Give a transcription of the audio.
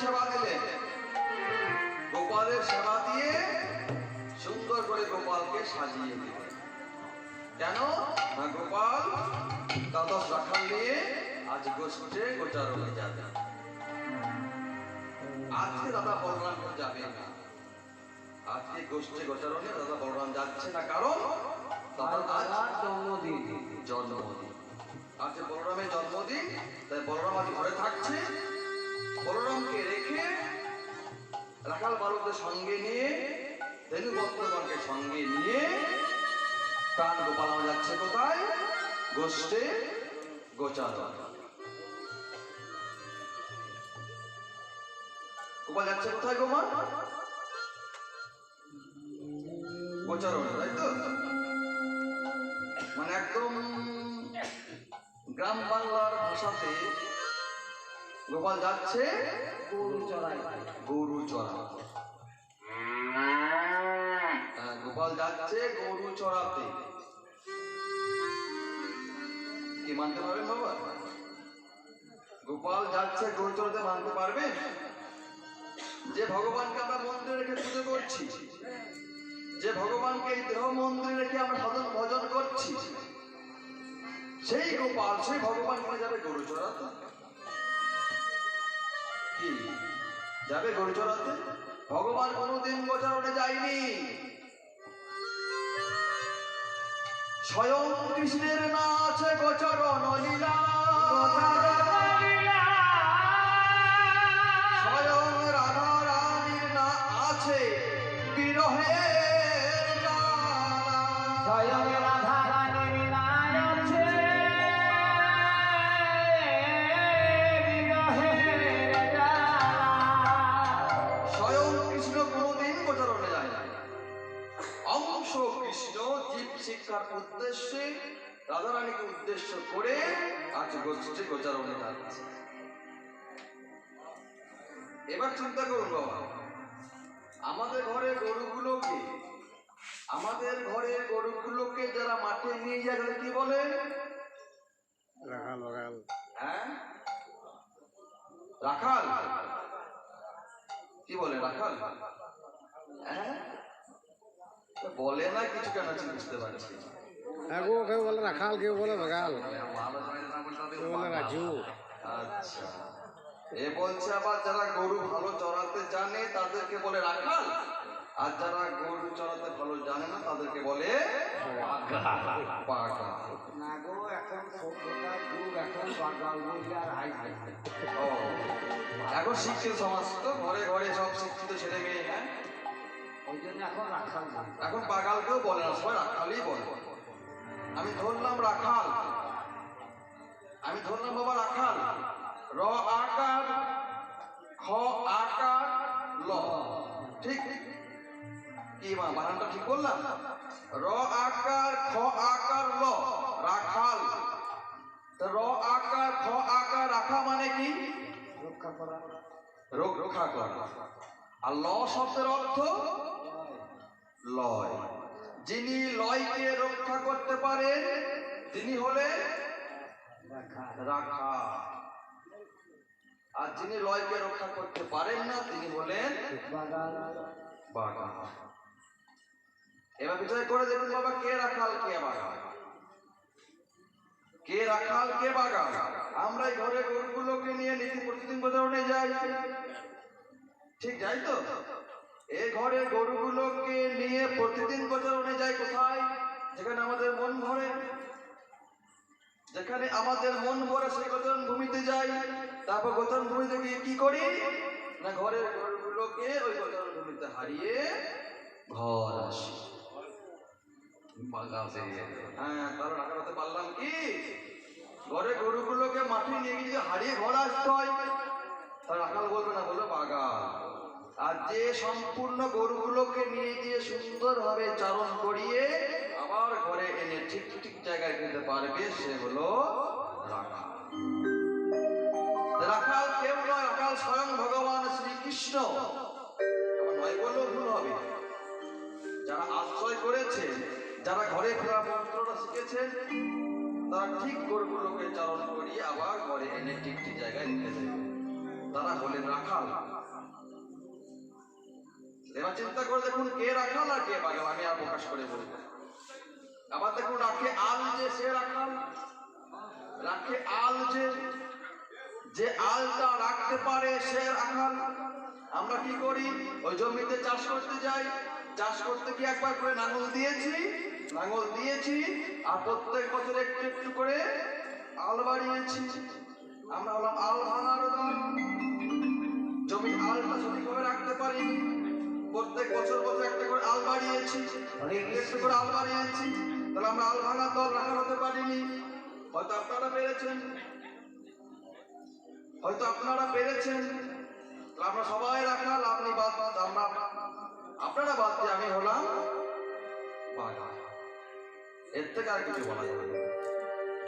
সেবা দিলেন গোপালের সেবা দিয়ে সুন্দর করে গোপালকে সাজিয়ে দিল। কেন? না গোপাল দ্বাদশ রাখাল নিয়ে আজ গোষ্ঠে গোচারণে যাবে। আজকে দাদা বলরাম যাবে না। আজকে গোষ্ঠী গোচারণে দাদা বলরাম যাচ্ছে না। কারণ আজ দাদার জন্মদিন। জন্মদিন। আজকে বলরামের জন্মদিন তাই বলরাম আজ ঘরে থাকছে। বলরামকে রেখে রাখাল বালকদের সঙ্গে নিয়ে, ধেনু ভক্তগণকে সঙ্গে নিয়ে, প্রাণ গোপাল যাচ্ছে কোথায়? গোষ্ঠে গোচারণ গোপাল যাচ্ছে কোথায় গোমা গোচারণ, তাই তো? মানে একদম গ্রাম বাংলার ভাষাতে গোপাল যাচ্ছে গরু চড়াই। গরু চড়াতে। হ্যাঁ, গোপাল যাচ্ছে গরু চড়াতে। কি মানতে পারবেন বাবা? গোপাল যাচ্ছে গরু চড়াতে মানতে পারবেন? যে ভগবানকে আমরা মন্দিরে রেখে পুজো করছি যে ভগবানকে এই দেহ মন্দিরে রেখে আমরা সাধন ভজন করছি সেই গোপাল সেই ভগবান যাবে গরু চড়াতে। কি? যাবে গরু চড়াতে? ভগবান কোনোদিন গোচরণে যায়নি। স্বয়ং কৃষ্ণের না আছে গোচরণ লীলা। কৃষ্ণ জীব শিক্ষার উদ্দেশ্যে রাধারানীকে উদ্দেশ্য করে আজ গোষ্ঠী গোচারণে যাচ্ছে এবার চিন্তা করুন বাবা আমাদের ঘরে গরুগুলোকে আমাদের ঘরে গরুগুলোকে যারা মাঠে নিয়ে যায় কি বলে? রাখাল। বাগাল হ্যাঁ? রাখাল? কি বলে রাখাল? হ্যাঁ? বলে না কিছু কেন বুঝতে পারছি। হ্যাঁ কেউ বলে রাখাল কেউ বলে বাগাল কেউ বলে রাজু। আচ্ছা। এ বলছে আবার যারা গরু ভালো চড়াতে জানে তাদেরকে বলে রাখাল। আর যারা গরু চড়াতে ভালো জানে না তাদেরকে বলে না গো এখন যুগ এখন বাগাল আর হাই হাই এখন শিক্ষিত সমাজ তো ঘরে ঘরে সব শিক্ষিত ছেলে মেয়ে হ্যাঁ? এখন বাগালকেও বলে না সবাই রাখালই বলে। আমি ধরলাম রাখাল। আমি ধরলাম বাবা রাখাল। র আকার খ আকার ল। ঠিক? কি মা বানানটা ঠিক বললাম? র আকার খ আকার ল। রাখাল। র আকার খ আকার রাখা মানে কি? রক্ষা করা। রক্ষা করা। আর ল শব্দের অর্থ লয়। যিনি লয়কে রক্ষা করতে পারেন, তিনি হলেন রাখা। আর যিনি লয়কে রক্ষা করতে পারেন না, তিনি হলেন বাঘা এবার বিচার করে দেখুন বাবা, কে রাখাল, কে বাঘা কে রাখাল, কে বাঘা আমরা ঘরে গরুগুলোকে নিয়ে নীতি প্রতিদিন গোদাউনে যাই। ঠিক, যাই তো? এই ঘরে গরুগুলোকে নিয়ে প্রতিদিন গোচারণে যাই কোথায়? যেখানে আমাদের মন ভরে। যেখানে আমাদের মন ভরে, সেই গোচরণ ভূমিতে যাই। তারপর গোচরণ ভূমিতে গিয়ে কি করি? না, ঘরের গরুগুলোকে ওই গোচরণ ভূমিতে হারিয়ে ঘর আসি। হ্যাঁ টাকা করতে পারলাম কি? ঘরে গরুগুলোকে মাঠে নিয়ে গিয়ে হারিয়ে ঘর আসতে হয়, তাহলে রাখাল বলবে না, বলবে বাগান আর যে সম্পূর্ণ গরুগুলোকে নিয়ে গিয়ে সুন্দরভাবে চারণ করিয়ে আবার ঘরে এনে ঠিক ঠিক জায়গায় দিতে পারবে, সে হলো রাখাল। রাখাল কেউ নয়, রাখাল স্বয়ং ভগবান শ্রীকৃষ্ণ। নয় বললেও ভুল হবে। যারা আশ্রয় করেছে, যারা ঘরে ফেরা মন্ত্রটা শিখেছেন, তারা ঠিক গরুগুলোকে চারণ করিয়ে আবার ঘরে এনে ঠিক ঠিক জায়গায় রেখে দেবে তারা হলেন রাখাল। এবার চিন্তা করে দেখুন কে রাখাল আর কে বাগাল, আমি আর প্রকাশ করে বলব আবার দেখুন রাখে আল যে সে রাখাল রাখে আল যে যে আলটা রাখতে পারে সে রাখাল। আমরা কি করি? ওই জমিতে চাষ করতে যাই। চাষ করতে কি একবার করে নাঙল দিয়েছি নাঙল দিয়েছি, আর প্রত্যেক বছর একটু একটু করে আল বাড়িয়েছি। আমরা হলাম আল ভাঙার জমি আলটা সঠিকভাবে রাখতে পারিনি করে আল তাহলে আমরা আল দল পারিনি। হয়তো আপনারা পেরেছেন। হয়তো আপনারা পেরেছেন। আমরা সবাই আপনি বাদ বাদ আপনারা বাদ দিয়ে আমি হলাম এর থেকে আর কিছু বলা যাবে।